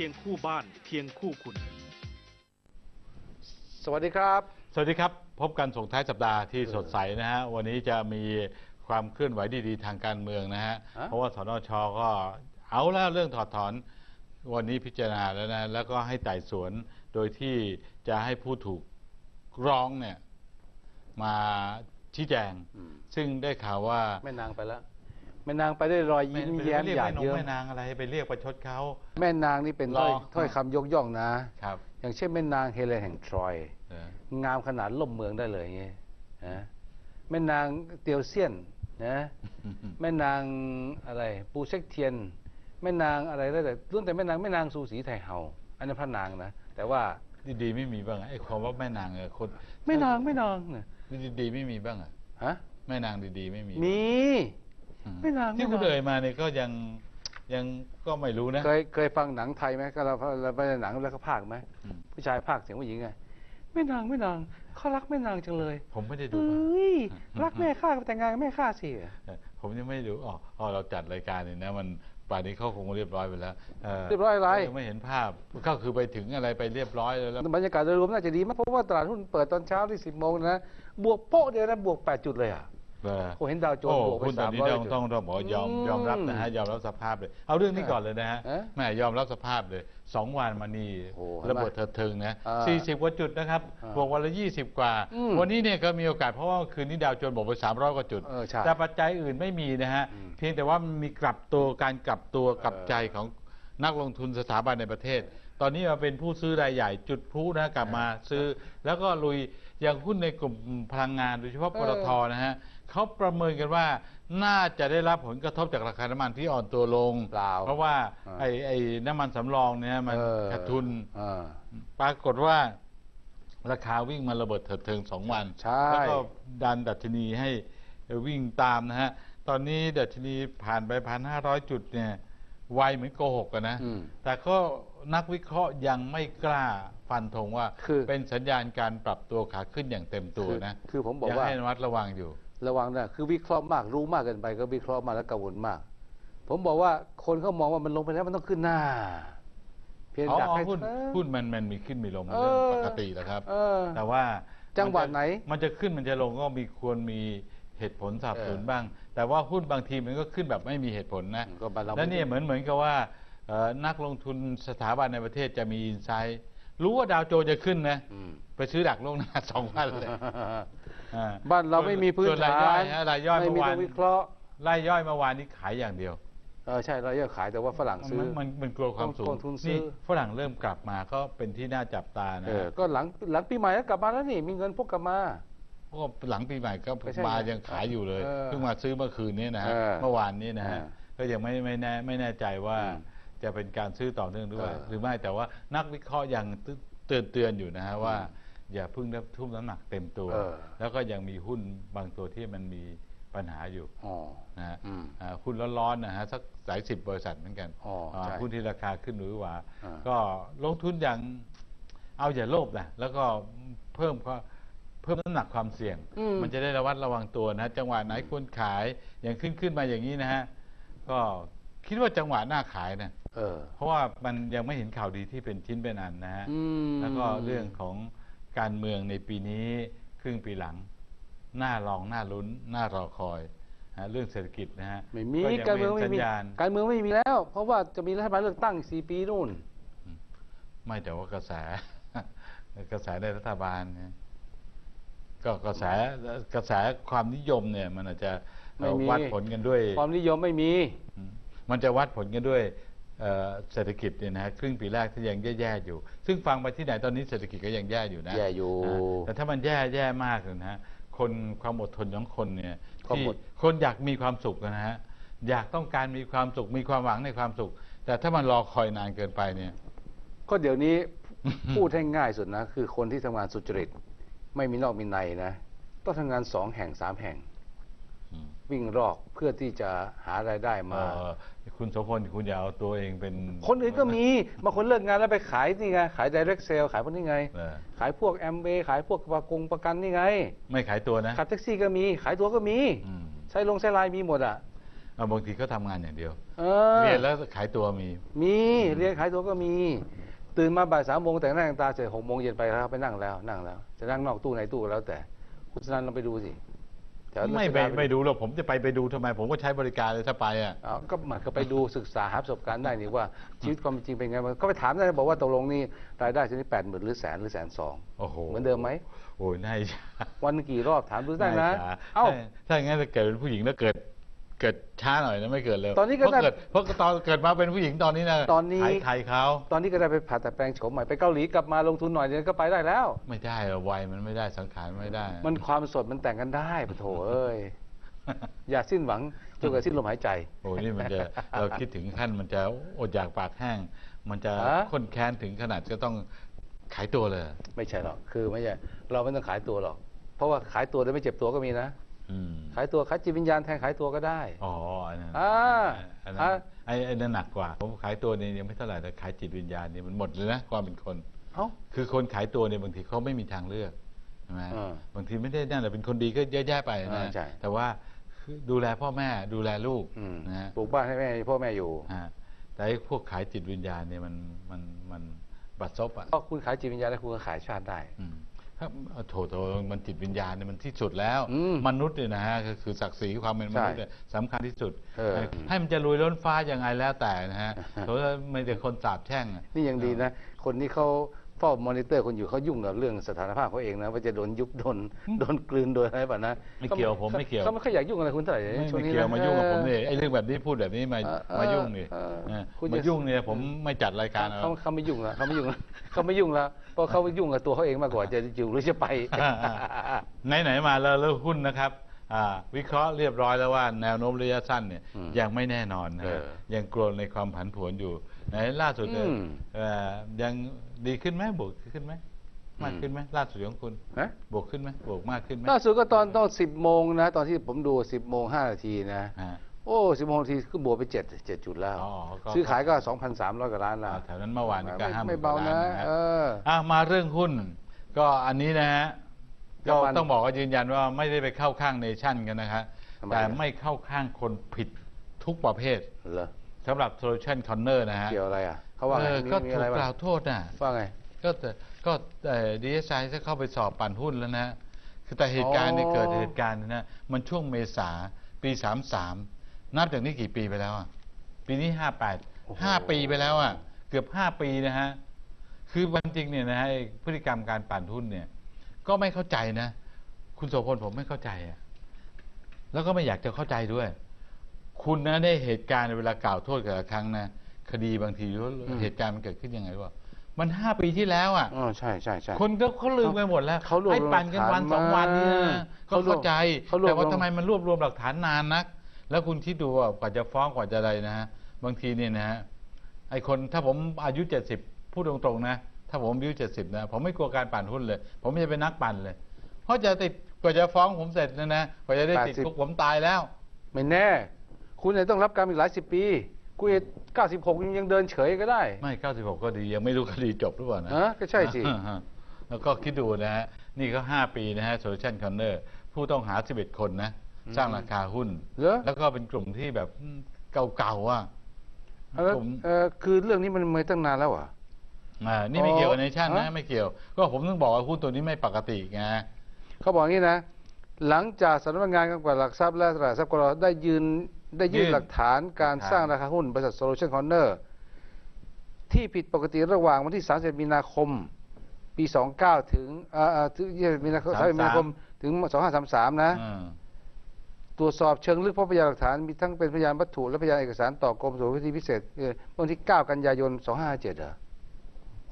เป๊ดเคียงคู่บ้านเคียงคู่คุณ สวัสดีครับ สวัสดีครับ พบกันส่งท้ายสัปดาห์ที่สดใสนะฮะ วันนี้จะมีความเคลื่อนไหวดีๆ ทางการเมืองนะฮะฮะเพราะว่าสนชก็เอาแล้วเรื่องถอดถอนวันนี้พิจารณาแล้วนะ แล้วก็ให้ไต่สวนโดยที่จะให้ผู้ถูกร้องเนี่ยมาชี้แจงอืมซึ่งได้ข่าวว่าแม่นางไปแล้ว แม่นางไปได้รอยยิ้มแย้มเรียกหยาดแม่นงเยิ้มแม่นางอะไรไปเรียกประชดเขาแม่นางนี่เป็นถ้อยรอถ้อยคำยกย่องนะครับ อย่างเช่นแม่นางเฮเลนแห่งทรอยเอองามขนาดล่มเมืองได้เลยอย่างเงี้ยนะแม่นางเตียวเซียนนะแม่นางอะไรปูเซ็กเทียน แม่นางอะไรได้แต่ล้วนแต่แม่นางแม่นางสูสีไทยเฮาอันนั้นพระนางนะแต่ว่าดีๆไม่มีบ้างอะไอ้ความว่าแม่นางเออคนแม่นางแม่นางเนี่ยดีๆไม่มีบ้างอะฮะแม่นางดีๆไม่มีมี อืแม่นางที่แม่คุณนางเอ่ยมาเนี่ยก็ยังยังก็ไม่รู้นะเคยเคยฟังหนังไทยไหมก็เราเราไปหนังแล้วก็พากย์ไหมอืมผู้ชายพากย์เสียงผู้หญิงไงแม่นางแม่นางเขารักแม่นางจังเลย ผมไม่ได้ดูเอ้ป่ะยรักแม่ข้าก็แต่งงานกับแม่ข้าสิเออผมยังไม่ได้ดูอ๋ออ๋อเราจัดรายการเนี่ยนะมันป่านนี้เขาคงเรียบร้อยไปแล้วเรียบร้อยอะไรยังไม่เห็นภาพก็คือไปถึงอะไรไปเรียบร้อยแล้วแล้วบรรยากาศโดยรวมน่าจะดีมากเพราะว่าตลาดหุ้นเปิดตอนเช้าที่สิบโมงนะบวกโป๊ะเดียวนะบวกแปดจุดเลยอะเออ โอ้เห็นดาวโจนโอ้ส์บวกไปคุณตอสานมนี้ร้อยต้องจุด ต้องต้องบอกว่ายอมอืมยอมรับนะฮะยอมรับสภาพเลย เอาเรื่องนี้ก่อนเลยนะฮะเอ๊ะแม่ยอมรับสภาพเลยสองวันมานี่โอ้เห็นไหมระเบิดเถิดเทิงนะอ่าสี่สิบกว่าจุดนะครับอ่าบวกวันละยี่สิบกว่า อืมวันนี้เนี่ยก็มีโอกาสเพราะว่าคืนนี้ดาวโจนส์บวกไปสามร้อยกว่าจุด เออใช่แต่ปัจจัยอื่นไม่มีนะฮะ อืมเพียงแต่ว่ามันมีกลับตัวการกลับตัวกลับเออใจของนักลงทุนสถาบันในประเทศ ตอนนี้มาเป็นผู้ซื้อรายใหญ่จุดพลุนะกลับมาซื้อ แล้วก็ลุยอย่างหุ้นในกลุ่มพลังงานโดยเฉพาะเอปอตทนะฮะ เขาประเมินกันว่าน่าจะได้รับผลกระทบจากราคาน้ำมันที่อ่อนตัวลง เปล่าเพราะว่าอ่าไอ้ไอ้น้ำมันสำรองเนี่ยมันเออ ขาดทุนเออปรากฏว่า ราคาวิ่งมาระเบิดเถิดเทิงสองวัน ใช่ แล้วก็ดันดัชนีให้วิ่งตามนะฮะ ตอนนี้ดัชนีผ่านไปพันห้าร้อยจุดเนี่ย ไวเหมือนโกหกกันนะ อืม แต่ก็นักวิเคราะห์ยังไม่กล้าฟันธงว่า คือ เป็นสัญญาณการปรับตัวขาขึ้นอย่างเต็มตัวคือนะคือผมบอกยังว่า ให้ระมัดระวังอยู่ ระวังนะคือวิเคราะห์มากรู้มากเกินไป ก็วิเคราะห์มากแล้วกังวลมาก ผมบอกว่าคนเขามองว่ามันลงไปแล้วมันต้องขึ้นหน้า เพียงอ๋ออยากอ๋อให้หุ้นเออหุ้นมันมันมีขึ้นมีลงมันเอเรื่องอปกติแหล้วครับเออแต่ว่าจังหวะมัจไหน มันจะขึ้นมันจะลงก็มีควรมีเหตุผลสนับสนุนเออบ้าง แต่ว่าหุ้นบางทีมันก็ขึ้นแบบไม่มีเหตุผลนะก็บ้านเราแล้วเนี่ยเหมือนเหมือนกับว่าเอ่อนักลงทุนสถาบันในประเทศจะมีอินไซต์รู้ว่าดาวโจนส์จะขึ้นนะอืมไปซื้อดักล่วงหน้าสองวันเลย อ่บ้านเราไม่มีพื้นส่วรายฐาย่อนยฮะรายย่อยไม่เมื่มีอวาตันววิเคราะห์รายย่อยเมื่อวานนี้ขายอย่างเดียว เออใช่เราเยอะขายแต่ว่าฝรั่งซื้อ มันมันมันกลัวความสูงกองทุนซื้อ นี่ฝรั่งเริ่มกลับมาก็เป็นที่น่าจับตานะเออก็หลังหลังปีใหม่แล้วกลับมาแล้วนี่มีเงินพกกลับมา เพราะว่าหลังปีใหม่ก็ก็ใช่มาไงยังขายอยู่เลยเออเพิ่งมาซื้อเมื่อคืนนี้นะฮะเออเมื่อวานนี้นะฮะเออก็ยังไม่ไม่แน่ไม่แน่ใจว่าอืมจะเป็นการซื้อต่อเนื่องด้วย เออหรือไม่แต่ว่านักวิเคราะห์ยังเตือนเตือนอยู่นะฮะว่า อ ย่าเพิ่งทุ่มน้ำหนักเต็มตัวเออแล้วก็ยังมีหุ้นบางตัวที่มันมีปัญหาอยู่อ๋อนะฮะอืมอ่าหุ้นร้อนๆนะฮะสักหลายสิบบริษัทเหมือนกันอ๋ออ่าใช่หุ้นที่ราคาขึ้นหรือว่าอ่า ก็ลงทุนอย่างเอาอย่าโลภนะแล้วก็เพิ่มก็เพิ่มน้ำหนักความเสี่ยงอืมมันจะได้ระวัดระวังตัวนะ จังหวะไหนควรขายอย่างขึ้นขึ้นมาอย่างนี้นะฮะก็คิดว่าจังหวะน่าขายนะเออเพราะว่ามันยังไม่เห็นข่าวดีที่เป็นชิ้นเป็นอันนะฮะอืมแล้วก็เรื่องของ การเมืองในปีนี้ครึ่งปีหลัง หน้าลองหน้าลุ้น หน้ารอคอยฮะเรื่องเศรษฐกิจนะฮะไม่มียังการเมืองห็นไม่สัญมีญาณการเมืองไม่มีแล้ว เพราะว่าจะมีรัฐบาลเลือกตั้งอีกสี่ปีนู่น ไม่แต่ว่ากระแส กระแสในรัฐบาลเนี่ยก็กระแสกระแสความนิยมเนี่ย มันอาจจะเอ่อไม่มี วัดผลกันด้วย ความนิยมไม่มีอืมมันจะวัดผลกันด้วย เอ่อเศรษฐกิจเนี่ยนะฮะครึ่งปีแรกที่ยังแย่ๆอยู่ ซึ่งฟังไปที่ไหนตอนนี้เศรษฐกิจก็ยังแย่อยู่นะแย่อยู่าแต่ถ้ามันแย่แย่มากเลยนะฮะคนความอดทนของคนเนี่ยความที่อด คนอยากมีความสุขนะฮะอยากต้องการมีความสุขมีความหวังในความสุข แต่ถ้ามันรอคอยนานเกินไปเนี่ย ก็เดี๋ยวนี้ พูดให้ง่ายสุดนะ คือคนที่ทำงานสุจริต ไม่มีนอกมีในนะ ต้องทำงานสองแห่งสามแห่งอืม วิ่งรอกเพื่อที่จะหารายได้มา เอ่อคุณโสพลคุณอย่าเอาตัวเองเป็นคนอื่นก็มีบางคนเลิกงานแล้วไปขายนี่ไงขาย direct sale ขายพวกนี้ไง เออขายพวกแอมเบขายพวกประกงประกันนี่ไงไม่ขายตัวนะขับแท็กซี่ก็มี ขายตัวก็มีอืมใช้ลงใช้ไลน์มีหมดอะ เอาบางทีเขาทำงานอย่างเดียวเออ เรียนแล้วขายตัวมี มีเรียนขายตัวก็มี ตื่นมาบ่ายสามโมงแต่งหน้าแต่งตาเสร็จหกโมงเย็นไปแล้วไปนั่งแล้วนั่งแล้ว จะนั่งนอกตู้ในตู้ก็แล้วแต่ คุณสนันลองไปดูสิ แถวไม่ไปรัชดาไม่ดูหรอกผมจะไปไปดูทำไม ผมก็ใช้บริการเลยถ้าไปอะ เอาก็หมันก็ไปดูศึกษาหาประสบการณ์ได้นี่ว่าชีวิตความเป็นจริงเป็นไงมันก็ไปถามได้บอกว่าตกลงนี่รายได้ชนิดแปดหมื่นหรือแสนหรือแสนสองโอ้โห เหมือนเดิมไหมโอ้ยน่าอิจฉาวันหนึ่งกี่รอบถามดูได้นะาอิจฉเอ้าถ้าอย่างนั้นจะเกิดเป็นผู้หญิงแล้วเกิด เกิดช้าหน่อยนะไม่เกิดเร็วตอนนี้ก็เพราะได้เกิดเพราะตอนเกิดมาเป็นผู้หญิงตอนนี้นะตอนนี้ ขายไทยเขาตอนนี้ก็ได้ไปผ่าตัดแปลงโฉมใหม่ไปเกาหลีกลับมาลงทุนหน่อยเดียวก็ไปได้แล้ว ไม่ได้อะวัยมันไม่ได้สังขารไม่ได้ มันความสดมันแต่งกันได้ปะโถเอ้ย อย่าสิ้นหวังจนกว่าสิ้นลมหายใจ โอ้ยนี่มันจะ เราคิดถึงขั้นมันจะอดอยากปากแห้ง มันจะฮะ ข้นแค้นถึงขนาดจะต้องขายตัวเลย ไม่ใช่หรอกคือไม่ใช่เราไม่ต้องขายตัวหรอก เพราะว่าขายตัวโดยไม่เจ็บตัวก็มีนะอืม ขายตัวขายจิตวิญญาณแทนขายตัวก็ได้ อ๋ออันนั้นอ่าอันนั้นอ่า ไอ้ไอ้นั่นหนักกว่าผมขายตัวนี่ยังไม่เท่าไหร่แต่ขายจิตวิญญาณนี่มันหมดเลยนะความเป็นคน เอ้า คือคนขายตัวเนี่ยบางทีเขาไม่มีทางเลือกใช่ไหมอ่าบางทีไม่ได้นั่นแต่เป็นคนดีก็เยอะแยะไปอ่านะใช่ แต่ว่าคือดูแลพ่อแม่ดูแลลูกอืมนะฮะปลูกบ้านให้แม่พ่อแม่อยู่ฮะแต่ไอ้พวกขายจิตวิญญาณเนี่ยมันมันมันบัดซบอะก็คุณขายจิตวิญญาณแล้วคุณก็ขายชาติได้ อืม ครับเอาโถโถมันจิตวิญญาณเนี่ยมันที่สุดแล้วอืมมนุษย์เนี่ยนะฮะก็คือศักดิ์ศรีความเป็นมนุษย์ใช่เนี่ยสำคัญที่สุดเออให้มันจะรวยล้นฟ้ายังไงแล้วแต่นะฮะโถไม่แต่คนสาบแช่งอะนี่ยังดีนะ คนที่เขา เฝ้ามอนิเตอร์คนอยู่เขายุ่งกับเรื่องสถานภาพเขาเองนะว่าจะโดนยุบโดนโดนกลืนโดนอะไรป่ะนะไม่เกี่ยวผมไม่เกี่ยวเขาไม่ค่อยอยากยุ่งอะไรคุณเท่าไหร่ไม่ช่วงไม่นี้เกี่ยวนะมายุ่งกับผมนี่ไอ้เรื่องแบบนี้พูดแบบนี้มาเออเออมายุ่งนี่เออเออคุณมาจะยุ่งเนี่ยผมไม่จัดรายการเขาเอาเขาไม่ยุ่งแล้วเขาไม่ยุ่งแล้วเขาไม่ยุ่งแล้วเพราะเขายุ่งกับตัวเขาเองมากกว่าจะอยู่หรือจะไปไหนไหนๆมาแล้วเรื่องหุ้นนะครับอ่าวิเคราะห์เรียบร้อยแล้วว่าแนวโน้มระยะสั้นเนี่ยอืมยังไม่แน่นอนนะเอฮะอยังกลัวในความผันผวนอยู่ ไหนล่าสุดเนี่ยอืมเอ่อยังดีขึ้นไหมบวกขึ้นไหมมากอืมขึ้นไหมล่าสุดของคุณฮะ บวกขึ้นไหมบวกมากขึ้นไหมล่าสุดก็ตอนตอนสิบโมงนะ ตอนที่ผมดูสิบโมงห้านาทีนะ อ่า โอ้สิบโมงนาทีขึ้นบวกไปเจ็ดเจ็ดจุดแล้ว อ๋อก็ ซื้อขายก็สองพันสามร้อยกว่าล้านแล้วอ่าแถวนั้นเมื่อวานนี้ก็ไม่ห้าหไม่มื่นกเบาว่าล้านะ นนะฮะเอออะมาเรื่องหุ้น ก็อันนี้นะฮะก็ก็มันต้องบอกว่ายืนยันว่าไม่ได้ไปเข้าข้างเนชั่นกันนะครับทำไมแต่อะไม่เข้าข้างคนผิดทุกประเภท เหรอ สำหรับ Solution Corner นะฮะเกี่ยวอะไรอะเขาว่าไงเออมีก็มีถูอะไรกบ้ากล่างวโทษน่ะ ว่าไง ก็แต่ก็ดีเอสไอจะเข้าไปสอบปั่นหุ้นแล้วนะ คือแต่เหตุการณ์เนี่ยอ๋อ เกิดเหตุการณ์เนี่ยนะมันช่วงเมษาปีสามสามนับจากนี้กี่ปีไปแล้วอะ ปีนี้ห้าแปดห้าปีไปแล้วอะ เกือบห้าปีนะฮะ คือวันจริงเนี่ยนะฮะไอ้พฤติกรรมการปั่นหุ้นเนี่ย ก็ไม่เข้าใจนะ คุณโสพลผมไม่เข้าใจอะ แล้วก็ไม่อยากจะเข้าใจด้วย คุณนะได้เหตุการณ์เวลากล่าวโทษแต่ละครั้งนะคดีบางทีเหตุการณ์มันเกิดขึ้นยังไงวะมันห้าปีที่แล้วอะอ๋อใช่ใช่ใช่คนก็เขาลืมไปหมดแล้วเขารวบรวมไอ้ปั่นกันวันหลักฐานสองวันนี่นะมาก็เข้าใจเขารวบแต่ว่ารวมทำไมมันรวบรวมหลักฐานนานนัก แล้วคุณคิดดูว่ากว่าจะฟ้องกว่าจะอะไรนะฮะบางทีเนี่ยนะฮะไอ้คนถ้าผมอายุเจ็ดสิบพูดตรงๆนะ ถ้าผมอายุเจ็ดสิบนะผมไม่กลัวการปั่นหุ้นเลย ผมไม่จะเป็นนักปั่นเลย เพราะจะติดกว่าจะฟ้องผมเสร็จนะนะกว่าจะได้ติด80คุกผมตายแล้ว ไม่แน่ คุณเนี่ยต้องรับกรรมอีกหลายสิบปี คุณเก้าสิบหกยังเดินเฉยก็ได้ ไม่เก้าสิบหกก็ดียังไม่รู้คดีจบหรือเปล่านะฮะก็ใช่สิ ฮะแล้วก็คิดดูนะฮะ นี่ก็ห้าปีนะฮะโซลูชันคอนเนอร์ผู้ต้องหาสิบเอ็ดคนนะ สร้างราคาหุ้น เหรอ แล้วก็เป็นกลุ่มที่แบบอืมเก่าๆอะแล้วผมเออคือเรื่องนี้มันมาตั้งนานแล้วเหรอะ อ่านี่ไม่เกี่ยวกับเนชั่นนะ ฮะ ไม่เกี่ยว ก็ผมต้องบอกว่าหุ้นตัวนี้ไม่ปกติไง เขาบอกอย่างนี้นะ หลังจากสำนักงานกำกับหลักทรัพย์และตลาดทรัพย์กรได้ยืน ได้ยื่นยื่นหลักฐานการหลักฐานสร้างราคาหุ้นบริษัท Solution Corner ที่ผิดปกติระหว่างวันที่ 30 มีนาคม ปี 29 ถึงอ่าอ่าถึง20มีนาคม30มีนาคมถึง 2533 นะอืมตรวจสอบเชิงลึกเพราะพยานหลักฐานมีทั้งเป็นพยานวัตถุและพยานเอกสารต่อกรมสอบสวนคดีพิเศษเอ่อวันที่ 9 กันยายน 2557เหรอ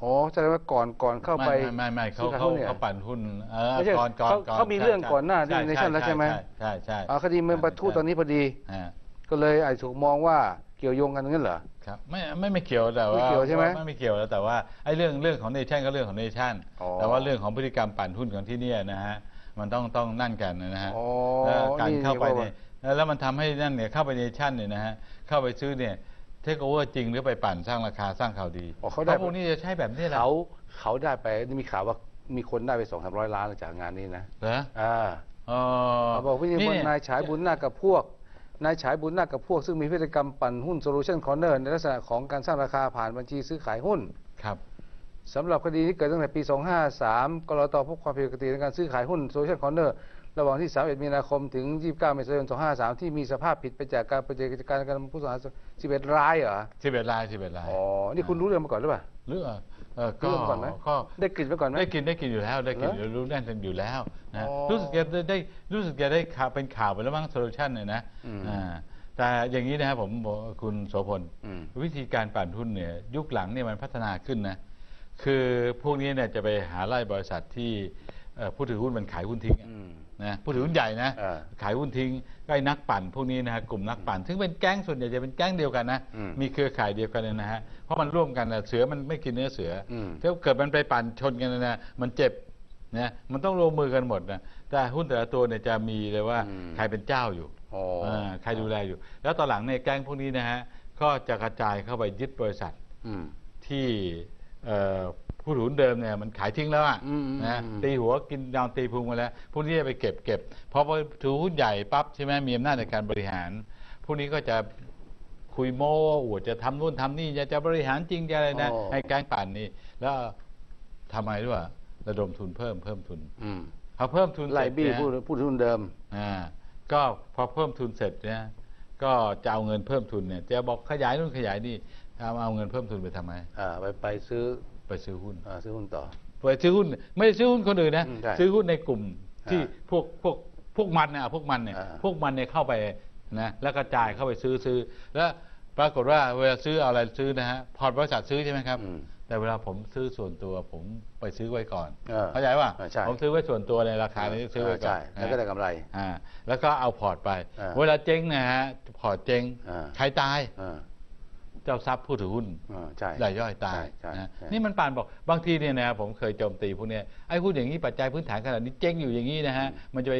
อ๋อแสดงว่าก่อนก่อนเข้าไปไม่ไม่ไม่เขาซื้อขายเขาหุ้นเนี่ยเขาปั่นหุ้นเออไม่ใช่ก่อนก่อนเขาก่อนเขามีใช่เรื่องก่อนหน้าใช่ที่ Nation แล้วใช่ไหมใช่ใช่อ่าคดีมันประทุตอนนี้พอดีอ่า ก็เลยอาจถูกมองว่าเกี่ยวโยงกันงั้นเหรอ ครับไม่ไม่ไม่เกี่ยวแต่ว่าไม่เกี่ยวใช่ไหมไม่ไม่เกี่ยวแล้วแต่ว่าไอ้เรื่องเรื่องของเนชั่นก็เรื่องของเนชั่นอ๋อ แต่ว่าเรื่องของพฤติกรรมปั่นหุ้นของที่เนี่ยนะฮะมันต้องต้องนั่นกันนะฮะ อ๋อแล้วการนี่เข้าไปนี่เนี่ยแล้วมันทำให้นั่นเนี่ยเข้าไปเนชั่นเนี่ยนะฮะเข้าไปซื้อเนี่ยเทคโอเวอร์จริงหรือไปปั่นสร้างราคาสร้างข่าวดีอ๋อเขาได้พวกนี้จะใช้แบบนี้แหละเขาเขาได้ไปนี่มีข่าวว่ามีคนได้ไปสองสามร้อยล้านจากงานนี้นะเหรออ่าอ๋อเขาบอกพี่นี่บนเนี่ยนายฉายบุญนาคกับพวก นายฉายบุญนาคกับพวกซึ่งมีพฤติกรรมปั่นหุ้นโซลูชันคอร์เนอร์ในลักษณะของการสร้างราคาผ่านบัญชีซื้อขายหุ้นครับสำหรับคดีนี้เกิดตั้งแต่ปี 253 กรตพบความผิดปกติในการซื้อขายหุ้นโซลูชันคอร์เนอร์ระหว่างที่ 31 มีนาคมถึง 29 เมษายน 253 ที่มีสภาพผิดไปจากการปฏิบัติการการผู้ต้องหา11รายเหรอสิบเอ็ดลายสิบเอ็ดลาย อ๋อ นี่คุณรู้เรื่องมาก่อนหรือเปล่าหรือว่า เออก็รู้ก่อนไหมก็ได้กลิ่นมาก่อนไหมได้กินได้กินอยู่แล้ว ได้กินเหรอรู้แน่นอยู่แล้วนะอ๋อรู้สึกจะได้ได้รู้สึกจะได้ข่าวเป็นข่าวไปแล้วมั้งโซลูชันเนี่ยนะอืม อ่าแต่อย่างนี้นะครับผมบอกคุณโสพล อืม วิธีการปั่นหุ้นเนี่ยยุคหลังเนี่ยมันพัฒนาขึ้นนะคือพวกนี้เนี่ยจะไปหาไล่บริษัทที่เอ่อผู้ถือหุ้นมันขายหุ้นทิ้งอะอืม นะผู้ถือหุ้นใหญ่นะเออขายหุ้นทิ้งก็ไอ้นักปั่นพวกนี้นะฮะกลุ่มนักปั่น ซึ่งเป็นแก๊งส่วนใหญ่จะเป็นแก๊งเดียวกันนะอืมมีเครือข่ายเดียวกันเลยนะฮะเพราะมันร่วมกันนะเสือมันไม่กินเนื้อเสืออม ถ้าเกิดมันไปปั่นชนกันนะมันเจ็บนะมันต้องรวมมือกันหมดนะแต่หุ้นแต่ละตัวเนี่ยจะมีเลยว่าอืม ใครเป็นเจ้าอยู่ อ๋อาใครดูแลอยู่ แล้วตอนหลังเนี่ยแก๊งพวกนี้นะฮะ ก็จะกระจายเข้าไปยึดบริษัทอืม ที่เอ่อ ผู้ถือหุ้นเดิมเนี่ยมันขายทิ้งแล้วอะอืมอืมนะอืมตีหัวกินดาวตีพุงมาแล้วพวกนี้จะไปเก็บเก็บพอไปถือหุ้นใหญ่ปั๊บใช่ไหมมีอำนาจในการบริหาร พวกนี้ก็จะคุยโม้อวดจะทำนู่นทำนี่จะจะบริหารจริงจะอะไรนะอ๋อให้แก๊งป่านนี้แล้วทำไมด้วยวะระดมทุนเพิ่มเพิ่มทุนอืมพอเพิ่มทุนเสไล่ร็จบี้เนี่ยผู้ผู้ถือหุ้นเดิมอ่าก็พอเพิ่มทุนเสร็จเนี่ยก็จะเอาเงินเพิ่มทุนเนี่ยจะบอกขยายนู่นขยายนี่เอาเอาเงินเพิ่มทุนไปทำไมอ่าไปไปซื้อ ไปซื้อหุ้นอ่าซื้อหุ้นต่อ ไปซื้อหุ้นไม่ได้ซื้อหุ้นคนอื่นนะอืมใช่ซื้อหุ้นในกลุ่มที่อ่าพวกพวกพวกมันนะพวกมันเนี่ยอ่า พวกมันเนี่ยเข้าไปนะแล้วกระจายเข้าไปซื้อซื้อ แล้วปรากฏว่าเวลาซื้อเอาอะไรซื้อนะฮะพอร์ตบริษัทซื้อใช่ไหมครับ อืม แต่เวลาผมซื้อส่วนตัวผมไปซื้อไว้ก่อนเออเข้าใจป่ะอ่าใช่ ผมซื้อไว้ส่วนตัวในราคานี้ซื้อไว้ก่อนใช่แล้วก็ได้กำไร อ่าแล้วก็เอาพอร์ตไป อ่าเวลาเจ๊งนะฮะพอร์ตเจ๊งอ่า ใครตาย อ่า เจ้าทรัพย์ผู้ถือหุ้นอ่าใช่ รายย่อยตายใช่นะใช่ นี่มันปานบอกบางทีเนี่ยนะผมเคยโจมตีพวกเนี้ยไอ้หุ้นอย่างนี้ปัจจัยพื้นฐานขนาดนี้เจ๊งอยู่อย่างนี้นะฮะมันจะไป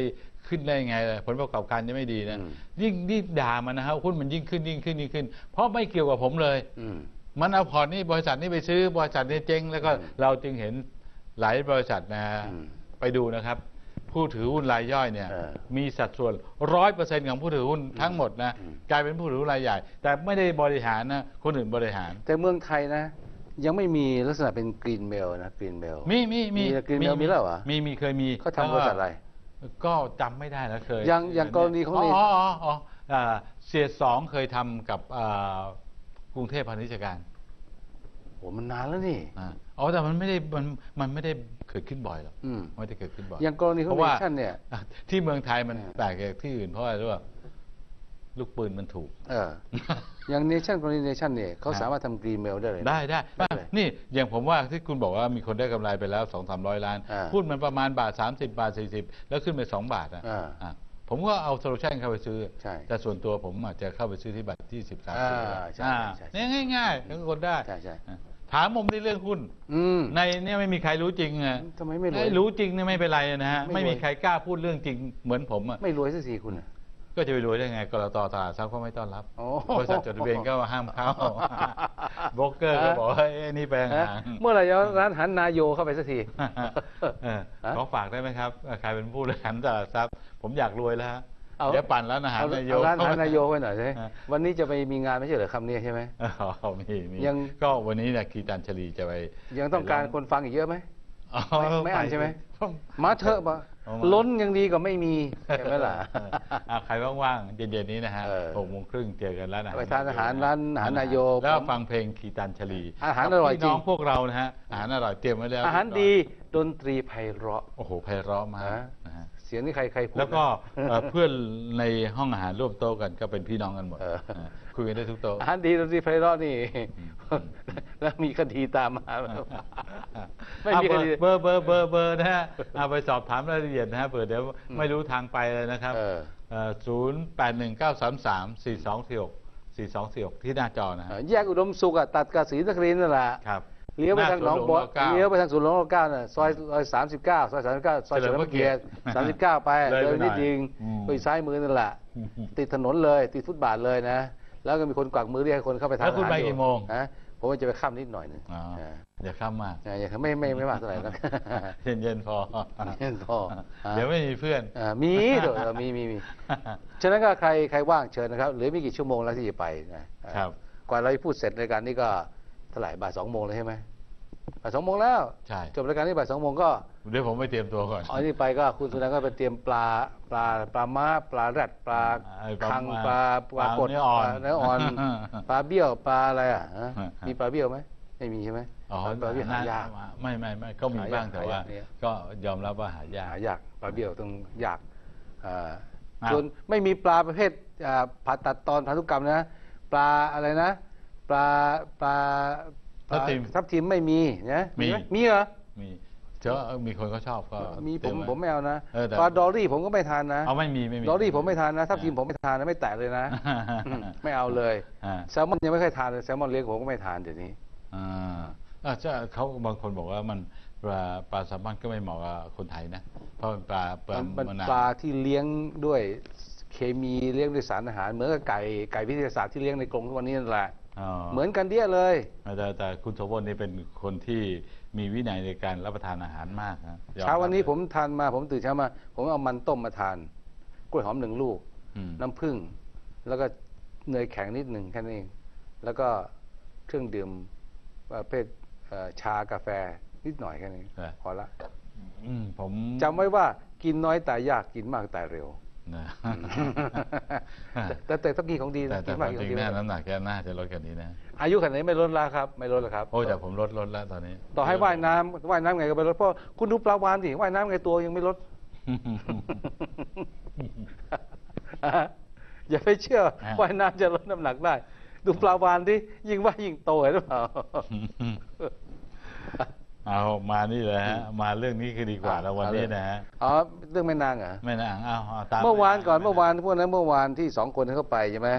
ขึ้นได้ยังไงล่ะผลประกอบการจะไม่ดีนะอืม ยิ่งยิ่งด่ามันนะฮะหุ้นมันยิ่งขึ้นยิ่งขึ้นยิ่งขึ้น เพราะไม่เกี่ยวกับผมเลย อืม มันเอาพอร์ตนี่บริษัทนี้ไปซื้อบริษัทนี้เจ๊งแล้วก็อืมเราจึงเห็นหลายบริษัทนะฮะอืม ไปดูนะครับ ผู้ถือหุ้นรายย่อยเนี่ยเออมีสัดส่วนร้อยเปอร์เซ็นต์ของผู้ถือหุ้นทั้งหมดนะอืม กลายเป็นผู้ถือหุ้นรายใหญ่ แต่ไม่ได้บริหารนะคนอื่นบริหาร แต่เมืองไทยนะ ยังไม่มีลักษณะเป็นกรีนเมลนะกรีนเมล มีมีมีมีกรีนเมลมีแล้วเหรอ มีมีเคยมีเขาทำบริษัทอะไร ก็จำไม่ได้แล้วเคยอย่างอย่างกรณีของอ๋อนี่อ๋ออ๋ออ๋ออ่าเสียสองเคยทำกับอ่ากรุงเทพพาณิชยการ โหมันนานแล้วนี่อ่าอ๋อแต่มันไม่ได้มันมันไม่ได้เกิดขึ้นบ่อยหรอกอืม ไม่ได้เกิดขึ้นบ่อยอย่างกรณีของเพราะเนว่าชั่นเนี่ย อะที่เมืองไทยมันเออแปลกจากที่อื่นเพราะอะไรรู้ป่ะลูกปืนมันถูก เออ อย่างเนชั่นกรณีเนชั่นเนี่ยเขาครับ สามารถทำกรีนเมลได้เลยนะ ได้ได้ได้เลยนี่อย่างผมว่าที่คุณบอกว่ามีคนได้กำไรไปแล้วสองสามร้อยล้านอ่าหุ้นมันประมาณบาท 30 บาท 40 แล้วขึ้นไป 2 บาทอะอ่าอะผมก็เอาโซลูชันเข้าไปซื้อ ใช่แต่ส่วนตัวผมอาจจะเข้าไปซื้อที่บาทที่10อ่า30ใช่ใช่ใช่ เนี่ยง่ายๆทุกคนได้ ใช่ใช่อะ ถามผมในเรื่องหุ้นอืมในเนี่ยไม่มีใครรู้จริงอะทำไมไม่รวย รู้จริงเนี่ยไม่เป็นไรนะฮะไม่รวยไม่มีใครกล้าพูดเรื่องจริงเหมือนผมอะไม่รวยสักทีคุณอะก็จะไปรวยได้ไงกรตตลาดทรัพย์ก็ไม่ต้อนรับโอ้ บริษัทจดทะเบียนก็ห้ามเข้าโบรกเกอร์ก็บอกว่าเอ้ยนี่แปลงฮะหาง เมื่อไหร่จะเอาร้านหันนายโยเข้าไปสักที เออฮะ ขอฝากได้ไหมครับใครเป็นผู้บริหารตลาดทรัพย์ ผมอยากรวยแล้วฮะ เอาเดี๋ยวปั่นร้านอาหารเอานายโยเอาร้านหันนายโยไว้หน่อยสิฮะวันนี้จะไปมีงานไม่ใช่เหรอคำนี้ใช่ไหมอ๋อมีมียังก็วันนี้เนี่ยคีตันชลีจะไป ยังต้องการคนฟังอีกเยอะไหมอ๋อไม่ไม่อ่านใช่ไหมต้องมาเถอะมาเอามาล้นยังดีกว่าไม่มีใช่ไหมล่ะเอออะใครว่างๆเย็นๆนี้นะฮะเออหกโมงครึ่งเจอกันร้านอาหารไปทานอาหารร้านอาหารนายโยแล้วผมฟังเพลงคีตันชลีอาหารอร่อยจริงพี่น้องพวกเรานะฮะอาหารอร่อยเตรียมไว้แล้วอาหารดีดนตรีไพเราะโอ้โหไพเราะมากฮะนะฮะ เสียงนี่ใครใครพูดแล้วก็นะเอ่อเพื่อนในห้องอาหารร่วมโต๊ะกันก็เป็นพี่น้องกันหมดเออเออคุยกันได้ทุกโต๊ะอาหารดีดนตรีไพเราะนี่ แล้วมีคดีตามมา ไม่มีคดี เบอร์เบอร์เบอร์เบอร์นะฮะเอาไปสอบถามรายละเอียดนะฮะเผื่อเดี๋ยวไม่รู้ทางไปเลยนะครับเออศูนย์แปดหนึ่งเก้าสามสามสี่สองสี่หกสี่สองสี่หกที่หน้าจอนะฮะแยกอุดมสุขอะตัดกบศรีนครินทร์นั่นแหละ ครับ เลี้ยวไปทางหนองบัวหน้าสวนหลวงรเก้าเลี้ยวไปทางสวนหลวงรเก้าน่ะซอยซอยสามสิบเก้าซอยสามสิบเก้าซอยเฉลิมพระเกียรติสามสิบเก้าไปเลยไปเลยนิดหน่อยยิงอืมไปซ้ายมือนั่นแหละติดถนนเลยติดฟุตบาทเลยนะ แล้วก็มีคนกวักมือเรียกให้คนเข้าไปทานแล้วคุณอาหารไปอยู่กี่โมงฮะผมว่าจะไปค่ำนิดหน่อยหนึงอ๋ออ่าอย่าข้ามมากอ่าอย่างไม่ไม่ไม่มากเท่าไหร่นะเย็นเย็นๆพอเย็นพออะเดี๋ยวไม่มีเพื่อนอ่ามีเดี๋ยวเออมีมีมีฉะนั้นก็ใครใครว่างเชิญนะครับเหลือไม่กี่ชั่วโมงแล้วที่จะไปนะครับกว่าเราจะพูดเสร็จรายการนี้ก็เท่าไหร่บ่ายสองโมงเลยใช่ไหม บ่ายสองโมงแล้ว ใช่ จบรายการนี้บ่ายสองโมงก็เดี๋ยวผมไปเตรียมตัวก่อนอ๋อนี่ไปก็คุณสุนันท์ก็ไปเตรียมปลาปลาปลาม้าปลาแรดปลาไอ้ปลาคังม้าปลาปลากดปลาเนื้ออ่อนปลาเนื้ออ่อน ปลาเบี้ยวปลาอะไรอะฮะฮะ มีปลาเบี้ยวไหมไม่มีใช่ไหมอ๋อปลาเบี้ยวหายาก ไม่ไม่ไม่ก็มีหายากบ้างแต่ว่า หายากเนี่ย ก็ยอมรับว่าหายาก หายากปลาเบี้ยวต้องยากอ่าอ้าว ส่วนไม่มีปลาประเภทอ่าผ่าตัดตอนพันธุกรรมนะ ปลาอะไรนะ ปลาปลาปลา ทับทิมทับทิมไม่มีนะมีไหมีเหรอมีเจอมีคนเขาชอบก็มีผเตรียมว้ผมไม่เอานะเออแต่ปลาดอรี่ผมก็ไม่ทานนะเอาไม่มีไม่มีดอรี่ผมไม่ทานนะทับทิมผมไม่ทานนะไม่แตะเลยนะอืมไม่เอาเลยอ่าแซลมอนยังไม่เคยทานเลยแซลมอนเลี้ยงผมก็ไม่ทานเดี๋ยวนี้อ่าอ่าใช่เขาบางคนบอกว่ามันปลาปลาแซลมอนก็ไม่เหมาะกับคนไทยนะ เพราะมันปลาปลามันมะเป็นนาวปลาที่เลี้ยงด้วยเคมีเลี้ยงด้วยสารอาหารเหมือนกับไก่ไก่วิทยาศาสตร์ที่เลี้ยงในกรงทุกวันนี้นั่นแหละอ๋อ เหมือนกันเดียเลย แต่แต่คุณโสพลนี่เป็นคนที่มีวินัยในการรับประทานอาหารมากนะยอมรับเช้าวันนี้ผมทานมาผมตื่นเช้ามา ผมเอามันต้มมาทาน กล้วยหอมหนึ่งลูกอืมน้ำผึ้งแล้วก็เนยแข็งนิดหนึ่งแค่นั้นเองแล้วก็เครื่องดื่มประเภทเอ่อชากาแฟนิดหน่อยแค่นี้ พอละอืมผมจำไว้ว่ากินน้อยตายยากกินมากตายเร็ว นะแต่แต่ต้องกินของดีแต่นะแต่กินคมากวามกินจขริองงดีแน่น้ำหนักแกน่าจะลดกันนี้นะ อายุขนาดนี้ไม่ลดแล้วครับ ไม่ลดแล้วครับ โอ้แต่ผมลดลดแล้วตอนนี้ ต่อให้ว่ายน้ำว่ายน้ำไงก็ไม่ลดเพราะคุณดูปลาวานดิว่ายน้ำไงตัวยังไม่ลดอย่าไปเชื่อฮะว่ายน้ำจะลดน้ำหนักได้ ดูปลาวานที่ยิ่งว่ายยิ่งโตเห็นหรือเปล่า เอามานี่เลยฮะมาเรื่องนี้คือดีกว่าแล้ววันนี้นะฮะอ๋อเรื่องแม่นางเหรอไม่นางเอาเอาตามเมื่อวานก่อนไเมื่อวานพวกนั้นเมื่อวานที่สองคนเข้าไปใช่ไหม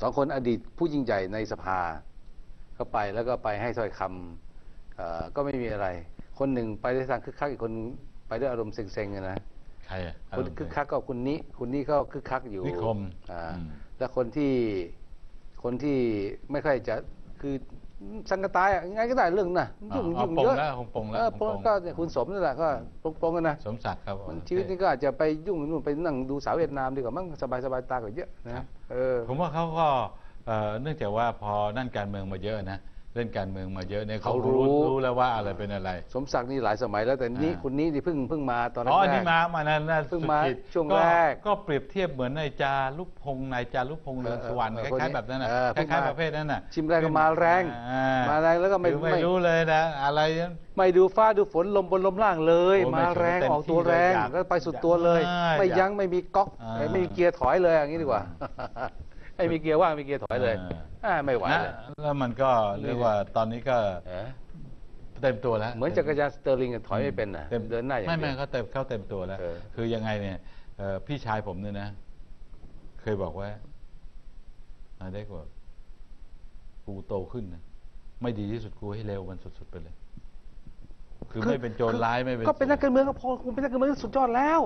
สองคนอดีตผู้ยิ่งใหญ่ในสภา เข้าไปแล้วก็ไปให้ถ้อยคำเอ่อก็ไม่มีอะไร คนหนึ่งไปด้วยทางคึกคักอีกคนไปด้วยอารมณ์เซ็งๆอะนะใครอะคนคึกคักก็คุณนี้คุณนี้ก็คึกคักอยู่นิคมอ่าอืมแล้วคนที่คนที่ไม่ค่อยจะคือ สังกตายอะยังไงก็ได้เรื่องนะเอายุ่งเอายุ่งปงเยอะแล้วคงปงแล้วเออคงปงก็คุณสมนั่นแหละก็ปงๆกันนะสมศักดิ์ครับมันชีวิตนี้ก็อาจจะไปยุ่งนู่นไปนั่งดูสาวเวียดนามดีกว่ามั้งสบายสบายๆตากว่าเยอะนะเออผมว่าเขาก็เอ่อเนื่องจากว่าพอนั่นการเมืองมาเยอะนะ เล่นการเมืองมาเยอะเนี่ยเขาเขารู้ รู้รู้แล้วว่าอะไรเป็นอะไร สมศักดิ์นี่หลายสมัยแล้วแต่นี่อ่า คุณนี้นี่เพิ่งเพิ่งมาตอนแรก อ๋ออันนี้มามานั่นนั่นเพิ่งมาสุกิจช่วงก็แรกก็เปรียบเทียบเหมือนนายจารุพงษ์นายจารุพงษ์เรืองสวรรค์เออคเออล้ายๆแบบนั้นน่ะเออคเพิ่งล้ายมาๆประเภทนั้นน่ะชิมแรกก็มาแรง อ่มาแรงแล้วก็ไม่คือไม่ไม่รู้เลยนะอะไร ไม่ดูฟ้าดูฝนลมบนลมล่างเลย โอ้ไม่มาแรงเต็มออกตัวที่เลยแรงอยากแล้วไปสุดตัวเลยอยากไม่อยากยั้งไม่มีก๊อกอ่าไม่มีเกียร์ถอยเลยอย่างนี้ดีกว่า ไม่มีเกียร์ว่างมีเกียร์ถอยเลยอ่าอ่าไม่ไหวนะเลยแล้วมันก็เรียกว่าตอนนี้ก็เออเต็มตัวแล้วเหมือนจักรยานสเตอร์ลิงอะถอยไม่เป็นนะต็มเดินหน้าอย่างไม่เดีไม่ยว เขาเต็มเข้าเต็มตัวแล้ว เออ คือยังไงเนี่ยเอ่อพี่ชายผมเนี่ยนะ เคยบอกว่าอาเด็กว่ากูโตขึ้นนะไม่ดีที่สุดกูให้เร็วมันสุดๆไปเลย คือไม่เป็นโจรร้ายไม่เป็นก็เป็นนักการเมืองก็พอคุณเป็นนักการเมืองสุดยอดแล้ว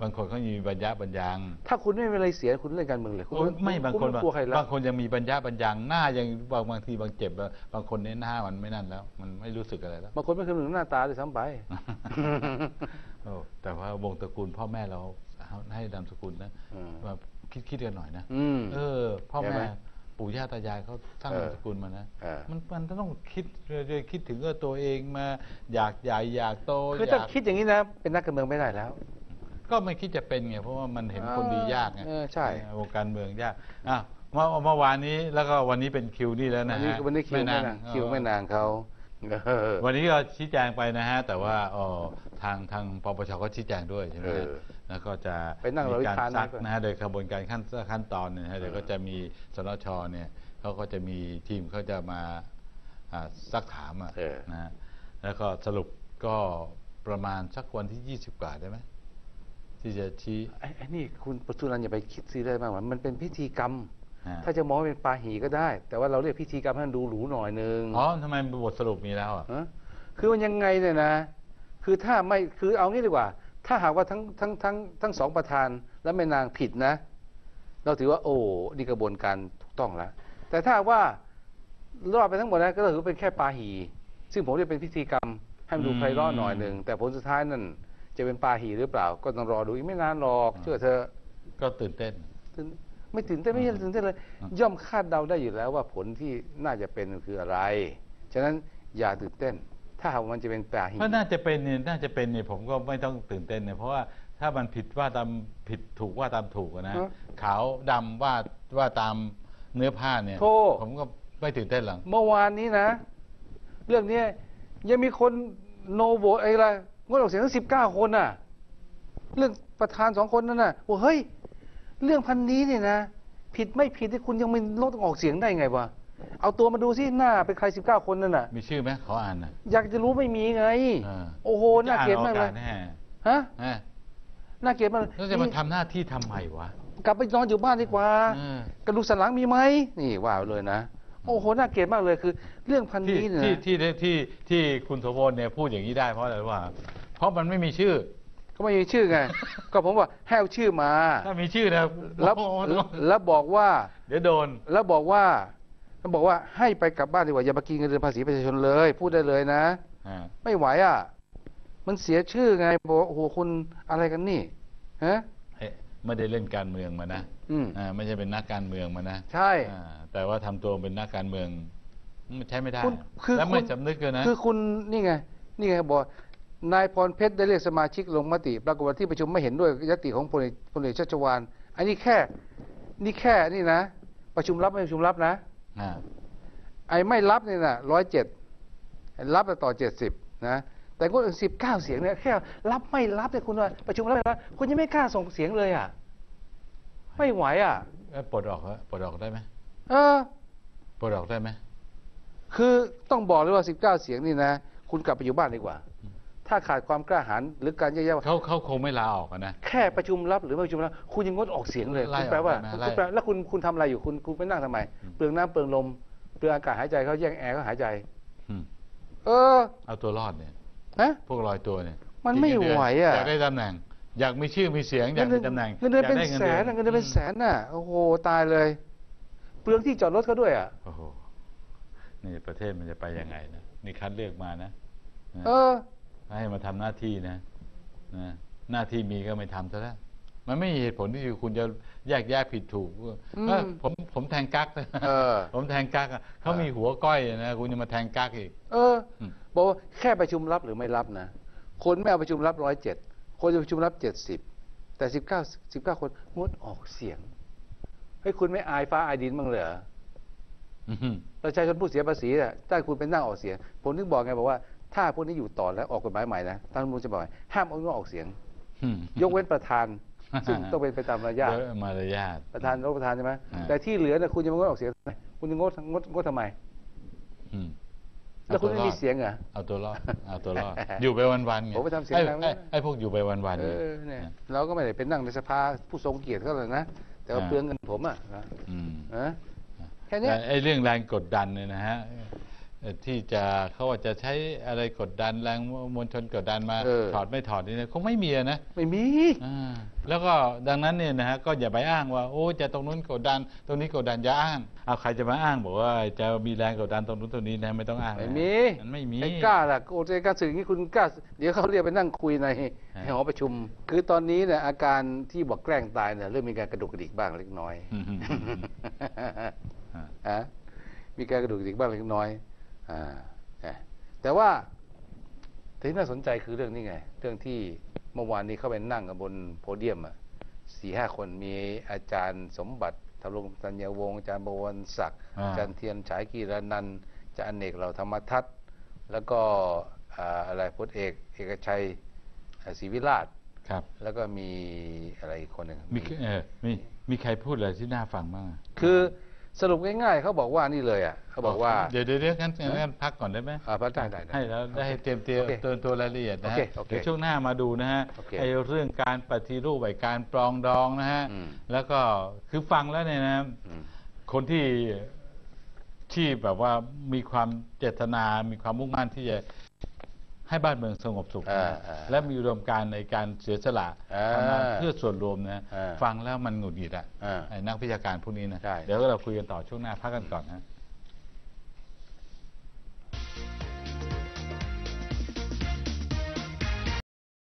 บางคนเขามีบัญญาบัญญังถ้าคุณไม่มีอะไรเสียคุณเล่นการเมืองเลยคุณโอ้ยไม่บางคนณกลัวใครแล้วบางคนยังมีบัญญาบัญญังหน้ายังบางบางทีบางเจ็บ บางคนเนี่ยหน้ามันไม่นั่นแล้ว มันไม่รู้สึกอะไรแล้วบางคนไม่เคยถึงหน้าตาเลยซ้ำไปโอ้แต่ว่าวงตระกูลพ่อแม่เราให้นามสกุลนะอืมว่าคิดคิดกันหน่อยนะอืมเออ พ่อใช่ไหแม่ม ปู่ย่าตายายเขาสร้างเออนามสกุลมานะเออมันมันต้องคิดเรื่อยๆคิดถึงเออตัวเองมาอยากใหญ่อยากโตคืออถ้ายากคิดอย่างนี้นะ เป็นนักการเมืองไม่ได้แล้ว ก็ไม่คิดจะเป็นไงเพราะว่ามันเห็นคนดียากไงเออใช่วงการเมืองยากอะเมื่อเมื่อวานนี้แล้วก็วันนี้เป็นคิวนี่แล้ววันะนนี้ฮะวันนี้คิวแม่นางคิวแม่นางเขาเออวันนี้ก็ชี้แจงไปนะฮะ แต่ว่าอ๋อทางทางปปชก็ชี้แจงด้วยใช่ไหมฮะเออ แล้วก็จะไปนั่งรอมีวิการพากษ์ซักนะนะฮะโดยกระบวนการขั้นขั้นตอนเนี่ยนะฮะเดี๋ยวก็จะมีสนชเนี่ยเขาก็จะมีทีมเขาจะมาอ่าซักถามอะเออนะฮะแล้วก็สรุปก็ประมาณสักวันที่ 20 กว่าได้ไหมที่จะชี้ไอ้ไอ้นี่คุณประทุนันอย่าไปคิดซีเรียสมากมันมันเป็นพิธีกรรมฮะถ้าจะมองว่าเป็นปาหีก็ได้ แต่ว่าเราเรียกพิธีกรรมให้มันดูหรูหน่อยนึงอ๋อทำไมบทสรุปมีแล้วอะฮะคือมันยังไงเนี่ยนะ คือถ้าไม่คือเอางี้ดีกว่า ถ้าหากว่าทั้งทั้งทั้งทั้งสองประธานและแม่นางผิดนะ เราถือว่าโอ้นี่กระบวนการถูกต้องแล้ว แต่ถ้าว่ารอดไปทั้งหมดนะก็ถือว่าเป็นแค่ปาหี ซึ่งผมเรียกเป็นพิธีกรรมให้มันดูอืมไพเราะหน่อยหนึ่งแต่ผลสุดท้ายนั่นจะเป็นปาหีหรือเปล่า ก็ต้องรอดูอีกไม่นานหรอกเชื่อเธอะก็ตื่นเต้นตื่นไม่ตื่นเต้นไม่ใช่ตื่นเต้นเลยอ่าย่อมคาดเดาได้อยู่แล้วว่าผลที่น่าจะเป็นคืออะไร ฉะนั้นอย่าตื่นเต้น ถ้าหากว่ามันจะเป็นปาหีก็น่าจะเป็นเนี่ยน่าจะเป็นเนี่ยผมก็ไม่ต้องตื่นเต้นเนี่ยเพราะว่าถ้ามันผิดว่าตามผิดถูกว่าตามถูกอะนะฮะขาวดำว่าว่าตามเนื้อผ้าเนี่ยโธ่ผมก็ไม่ตื่นเต้นหรอก เมื่อวานนี้นะ เรื่องเนี้ยยังมีคนโนโวตอะไรงดออกเสียงทั้งสิบเก้าคนน่ะ เรื่องประธานสองคนนั่นน่ะว่าเฮ้ย เรื่องพันนี้เนี่ยนะ ผิดไม่ผิดที่คุณยังไม่ลดออกเสียงได้ไงวะ เอาตัวมาดูสิหน้าเป็นใครสิบเก้าคนนั่นน่ะ มีชื่อไหมขออ่านนะอยากจะรู้ไม่มีไง เออ โอ้โหน่าเกลียดมากเลยจะอ่นอแน่ฮะเออน่าเกลียดมากเลยแล้วจะมานี่ทำหน้าที่ทำไมวะ กลับไปนอนอยู่บ้านดีกว่า เออ กระดูกสันหลังมีไหมนี่ว่าเลยนะ โอ้โหน่าเกลียดมากเลยคือ เรื่องพันที่นี้เนี่ยที่นะที่ที่ที่คุณโสพลเนี่ยพูดอย่างนี้ได้เพราะอะไรรู้ว่าเพราะมันไม่มีชื่อ ก็ไม่มีชื่อไง ก็ผมว่าให้เอาชื่อมา ถ้ามีชื่อนะแล้วโอ้โหแล้วบอกว่า เดี๋ยวโดน แล้วบอกว่า แล้วบอกว่าให้ไปกลับบ้านดีกว่าอย่ามากินเงินเดือนภาษีประชาชนเลย พูดได้เลยนะอ่าไม่ไหวอะ มันเสียชื่อไงบอกว่าโอ้โหคุณอะไรกันนี่ฮะเอ๊ะไม่ได้เล่นการเมืองมานะอืมอ่าไม่ใช่เป็นนักการเมืองมานะใช่อ่าแต่ว่าทำตัวเป็นนักการเมืองมันใช้ไม่ได้คุณคือและไม่คุณสำนึกเลยนะคือคุณนี่ไงนี่ไงบอกนายพรเพชรได้เรียกสมาชิกลงมติ ปรากฏว่าที่ประชุมไม่เห็นด้วยยติของพลเอกพลเอกชัชวานอันนี้แค่ นี่แค่นี่นะ ประชุมรับไม่ประชุมรับนะอ่า ไอ้ไม่รับเนี่ยนะร้อยเจ็ดรับต่อเจ็ดสิบนะแต่ก็สิบเก้าเสียงเนี่ยแค่รับไม่รับเนี่ยคุณว่าประชุมรับไม่รับคุณยังไม่กล้าส่งเสียงเลยอะไม่ไหวอะเอ้ยปลดออกเหรอปลดออกได้ไหมเออปลดออกได้ไหมคือต้องบอกเลยว่าสิบเก้าเสียงนี่นะ คุณกลับไปอยู่บ้านดีกว่า ถ้าขาดความกล้าหาญหรือการแยกแยะว่าเขาเขาคงไม่ลาออกอะนะ แค่ประชุมรับหรือไม่ประชุมรับคุณยังงดออกเสียงเลยไล่คุณแปลว่าออกได้ไหมคุณไล่แปลแล้วคุณคุณทำอะไรอยู่คุณคุณไปนั่งทำไม เปลืองน้ำเปลืองลมเปลืองอากาศหายใจเขาแย่งแอร์เขาหายใจอืมเออ เอาตัวรอดเนี่ยฮะพวกลอยตัวเนี่ย มันไม่กิเงินเดืนไหวอะอยากได้ตำแหน่ง อยากมีชื่อมีเสียงอยากมีตำแหน่งเงินเดือนเป็นยากได้แสนน่ะเงินเดือนเป็นแสนน่ะโอ้โหตายเลย เปลืองที่จอดรถเขาด้วยอะโอ้โหนี่ประเทศมันจะไปยังไงนะนี่คัดเลือกมานะนะเออ ให้มาทำหน้าที่นะนะหน้าที่มีก็ไม่ทำซะแล้วมันไม่มีเหตุผลที่คุณจะแยกแยะผิดถูกอืมเออผมผมแทงกั๊กนะเออผมแทงกั๊กอะเขามีหัวก้อยนะคุณจะมาแทงกั๊กอีก เอออมบอกว่าแค่ประชุมรับหรือไม่รับนะคนไม่เอาประชุมรับร้อยเจ็ดคนจะประชุมรับเจ็ดสิบแต่สิบเก้าสิบเก้าคนงดออกเสียงเฮ้ยคุณไม่อายฟ้าอายดินบ้างเหรออื้อหือประชาชนผู้เสียภาษีน่ะถ้าคุณเป็นนั่งออกเสียงผมถึงบอกไงบอกว่า ถ้าพวกนี้อยู่ต่อแล้วออกกฎหมายใหม่นะท่านรัฐมนตรีจะบอกไงห้ามเอางดออกเสียง ยกเว้นประธาน ซึ่งต้องเป็นไปตามมารยาทเยอะมารยาทประธานรถประธานใช่ไหมอ่าแต่ที่เหลือเนี่ยคุณจะมางดออกเสียงทำไมคุณจะงดงดงดทำไมอืมแล้วคุณไม่มีเสียงเหรอเอาตัวรอดเอาตัวรอดอยู่ไปวันๆไงผมไปทำเสียงไอ้ดังไอ้นะไอ้พวกอยู่ไปวันๆเอเนี่ยอเนี่ยเราก็ไม่ได้เป็นนั่งในสภาผู้ทรงเกียรติเขาเลยนะแต่ว่าอ่าเปลืองเงินผมอะนะอืมนะแค่เนี้ยแต่ไอ้เรื่องแรงกดดันเนี่ยนะฮะเอ่อ ที่จะเขาว่าจะใช้อะไรกดดันแรงมวลชนกดดันมาเออถอดไม่ถอดนี่นะคงไม่มีอะนะไม่มีอ่าแล้วก็ดังนั้นเนี่ยนะฮะก็อย่าไปอ้างว่าโอ้จะตรงนู้นกดดัน ตรงนี้กดดันอย่าอ้างเอาใครจะมาอ้างบอกว่าจะมีแรงกดดันตรงนู้นตรงนี้นะไม่ต้องอ้างนะไม่มีมันไม่มีไอ้กล้าล่ะโอ้ใจกล้าสื่ออย่างนี้คุณกล้าเดี๋ยวเขาเรียกไปนั่งคุยในฮะในหอประชุม คือตอนนี้เนี่ยอาการที่บอกแกล้งตายเนี่ยเริ่มมีการกระดุกกระดิกบ้างเล็กน้อยอืมอ่าฮะมีการกระดุกกระดิกบ้างเล็กน้อยอ่านะ แต่ว่าที่น่าสนใจคือเรื่องนี้ไง เรื่องที่เมื่อวานนี้เข้าไปนั่งกันบนโพเดียมอะสี่ห้าคนมีอาจารย์สมบัติทรงตัญญวงศ์อาจารย์บวรศักดิ์อ่าอาจารย์เทียนฉายกีรนันท์อาจารย์อเนกเหล่าธรรมทัศน์แล้วก็อ่าอะไรพลเอกเอกชัยอ่าศรีวิราชครับ แล้วก็มีอะไรอีกคนหนึ่งมีเออมีมีใครพูดอะไรที่น่าฟังบ้างอะคือ สรุปง่ายๆเขาบอกว่านี่เลยอะเขาบอกว่า เดี๋ยวเดี๋ยวเดี๋ยวงั้นงั้นพักก่อนได้ไหมอ่าพักได้ได้ได้ให้แล้วได้ให้เตรียมเตรียมโอเคตัวตัวรายละเอียดนะฮะโอเคโอเคเดี๋ยวช่วงหน้ามาดูนะฮะโอเคไอ้เรื่องการปฏิรูปไอ้การปรองดองนะฮะอืมแล้วก็คือฟังแล้วเนี่ยนะอืมคนที่ที่แบบว่ามีความเจตนา มีความมุ่งมั่นที่จะ ให้บ้านเมืองสงบสุขอ่านะอ่าและมีอุดมการณ์ในการเสียสละอ่าทำงานเพื่อส่วนรวมนะอ่าฟังแล้วมันหงุดหงิดอะอ่าไอ้นักวิชาการพวกนี้นะใช่เดี๋ยวเราคุยกันต่อช่วงหน้าพักกันก่อนนะ